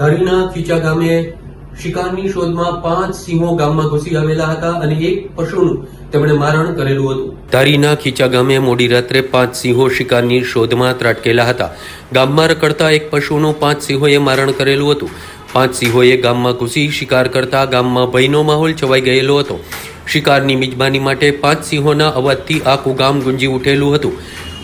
ધારીના ખીચા ગામે શિકારની શોધમાં પાંચ સિંહો ગામમાં ઘૂસી આવેલા હતા અને એક પશુનું તેમણે મારણ કરેલું હતું. ધારીના ખીચા ગામે મોડી રાત્રે પાંચ સિંહો શિકારની શોધમાં ત્રાટકેલા હતા. ગામમાં રખડતા એક પશુનું પાંચ સિંહોએ મારણ કરેલું હતું. પાંચ સિંહોએ ગામમાં ઘૂસી શિકાર કરતા ગામમાં ભયનો માહોલ છવાઈ ગયેલો હતો. શિકારની મિજબાની માટે પાંચ સિંહોના અવાજથી આખું ગામ ગુંજી ઉઠેલું હતું.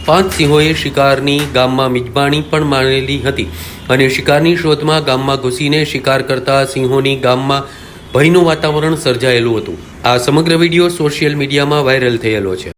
પાંચ સિંહોએ શિકારની ગામમાં મિજબાણી પણ માણેલી હતી અને શિકારની શોધમાં ગામમાં ઘૂસીને શિકાર કરતા સિંહોની ગામમાં ભયનું વાતાવરણ સર્જાયેલું હતું. આ સમગ્ર વીડિયો સોશિયલ મીડિયામાં વાયરલ થયેલો છે.